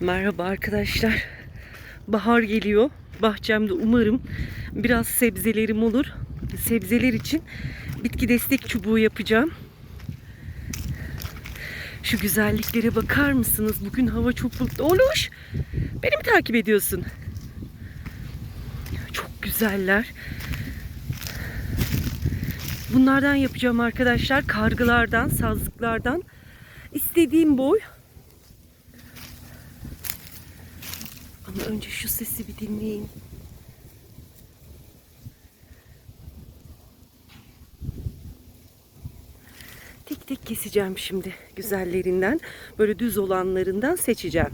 Merhaba arkadaşlar. Bahar geliyor. Bahçemde umarım biraz sebzelerim olur. Sebzeler için bitki destek çubuğu yapacağım. Şu güzelliklere bakar mısınız? Bugün hava çok bulutlu. Oluş! Beni mi takip ediyorsun? Çok güzeller. Bunlardan yapacağım arkadaşlar. Kargılardan, sazlıklardan. İstediğim boy. Ama önce şu sesi bir dinleyin. Tek tek keseceğim şimdi güzellerinden. Böyle düz olanlarından seçeceğim.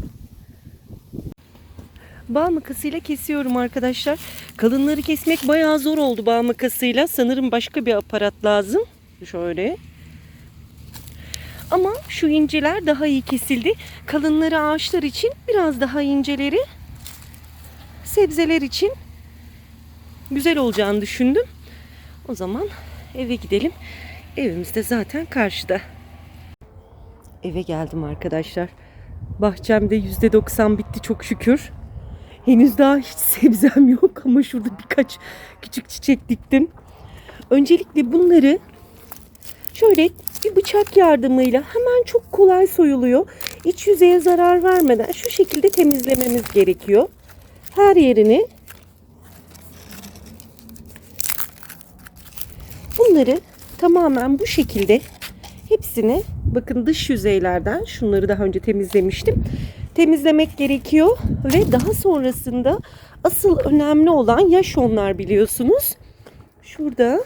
Bağ makasıyla kesiyorum arkadaşlar. Kalınları kesmek bayağı zor oldu bağ makasıyla. Sanırım başka bir aparat lazım. Şöyle. Ama şu inceler daha iyi kesildi. Kalınları ağaçlar için biraz daha inceleri sebzeler için güzel olacağını düşündüm. O zaman eve gidelim. Evimiz de zaten karşıda. Eve geldim arkadaşlar. Bahçemde %90 bitti çok şükür. Henüz daha hiç sebzem yok ama şurada birkaç küçük çiçek diktim. Öncelikle bunları şöyle bir bıçak yardımıyla hemen çok kolay soyuluyor. İç yüzeye zarar vermeden şu şekilde temizlememiz gerekiyor. Her yerini bunları tamamen bu şekilde hepsini bakın dış yüzeylerden şunları daha önce temizlemiştim. Temizlemek gerekiyor ve daha sonrasında asıl önemli olan yaş onlar biliyorsunuz. Şurada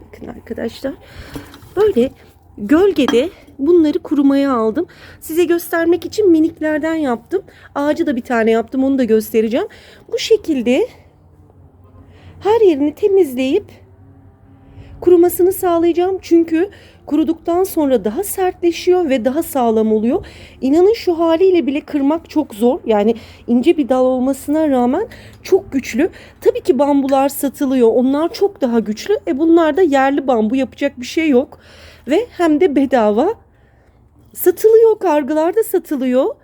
bakın arkadaşlar böyle gölgede bunları kurumaya aldım. Size göstermek için miniklerden yaptım. Ağacı da bir tane yaptım onu da göstereceğim. Bu şekilde her yerini temizleyip kurumasını sağlayacağım. Çünkü kuruduktan sonra daha sertleşiyor ve daha sağlam oluyor. İnanın şu haliyle bile kırmak çok zor. Yani ince bir dal olmasına rağmen çok güçlü. Tabii ki bambular satılıyor. Onlar çok daha güçlü. E bunlar da yerli bambu yapacak bir şey yok. Ve hem de bedava satılıyor. Kargılarda satılıyor.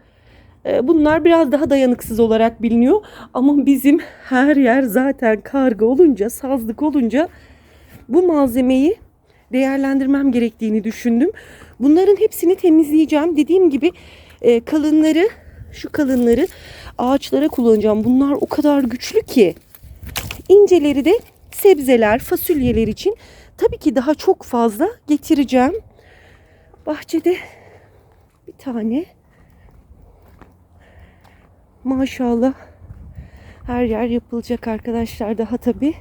E, Bunlar biraz daha dayanıksız olarak biliniyor. Ama bizim her yer zaten karga olunca, sazlık olunca bu malzemeyi değerlendirmem gerektiğini düşündüm. Bunların hepsini temizleyeceğim. Dediğim gibi e, kalınları, şu kalınları ağaçlara kullanacağım. Bunlar o kadar güçlü ki. İnceleri de sebzeler, fasulyeler için tabii ki daha çok fazla getireceğim. Bahçede tane maşallah her yer yapılacak arkadaşlar daha tabii.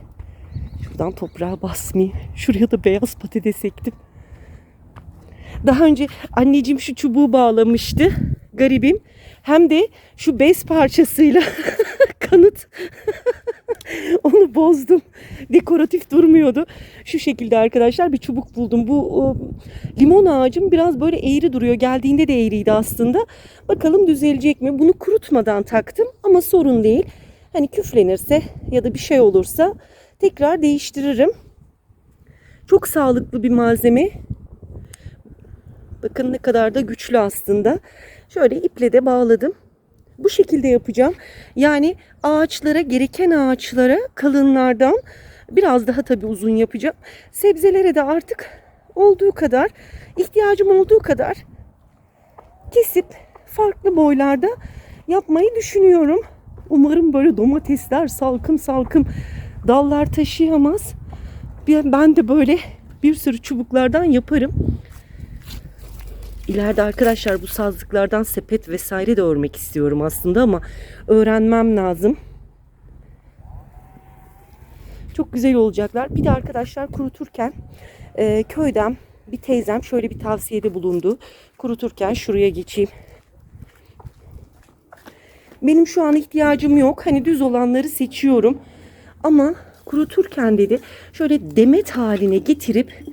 Şuradan toprağa basmayayım. Şuraya da beyaz patates ektim. Daha önce anneciğim şu çubuğu bağlamıştı. Garibim. Hem de şu bez parçasıyla kanıt. Onu bozdum. Dekoratif durmuyordu. Şu şekilde arkadaşlar bir çubuk buldum. Bu o, limon ağacım biraz böyle eğri duruyor. Geldiğinde de eğriydi aslında. Bakalım düzelecek mi? Bunu kurutmadan taktım ama sorun değil. Hani küflenirse ya da bir şey olursa tekrar değiştiririm. Çok sağlıklı bir malzeme. Bakın ne kadar da güçlü aslında. Şöyle iple de bağladım. Bu şekilde yapacağım. Yani ağaçlara, gereken ağaçlara kalınlardan biraz daha tabii uzun yapacağım. Sebzelere de artık olduğu kadar, ihtiyacım olduğu kadar kesip farklı boylarda yapmayı düşünüyorum. Umarım böyle domatesler salkım salkım dallar taşıyamaz. Ben de böyle bir sürü çubuklardan yaparım. İleride arkadaşlar bu sazlıklardan sepet vesaire de örmek istiyorum aslında ama öğrenmem lazım. Çok güzel olacaklar. Bir de arkadaşlar kuruturken e, köyden bir teyzem şöyle bir tavsiyede bulundu. Kuruturken şuraya geçeyim. Benim şu an ihtiyacım yok. Hani düz olanları seçiyorum. Ama kuruturken dedi şöyle demet haline getirip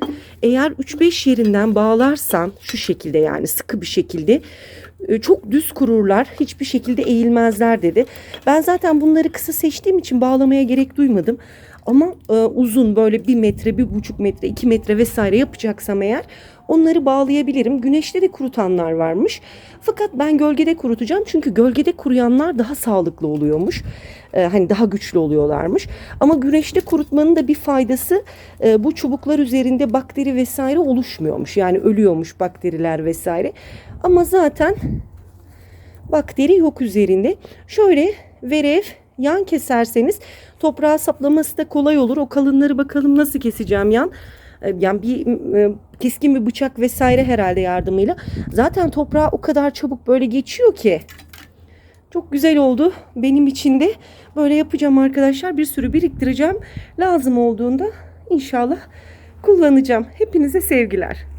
eğer 3-5 yerinden bağlarsan şu şekilde yani sıkı bir şekilde çok düz kururlar. Hiçbir şekilde eğilmezler dedi. Ben zaten bunları kısa seçtiğim için bağlamaya gerek duymadım. Ama e, uzun böyle bir metre, bir buçuk metre, iki metre vesaire yapacaksam eğer onları bağlayabilirim. Güneşte de kurutanlar varmış. Fakat ben gölgede kurutacağım. Çünkü gölgede kuruyanlar daha sağlıklı oluyormuş. E, hani daha güçlü oluyorlarmış. Ama güneşte kurutmanın da bir faydası e, bu çubuklar üzerinde bakteri vesaire oluşmuyormuş. Yani ölüyormuş bakteriler vesaire. Ama zaten bakteri yok üzerinde. Şöyle verev yan keserseniz toprağa saplaması da kolay olur. O kalınları bakalım nasıl keseceğim yan. E, Yani bir e, keskin bir bıçak vesaire herhalde yardımıyla. Zaten toprağa o kadar çabuk böyle geçiyor ki. Çok güzel oldu. Benim için de böyle yapacağım arkadaşlar. Bir sürü biriktireceğim. Lazım olduğunda inşallah kullanacağım. Hepinize sevgiler.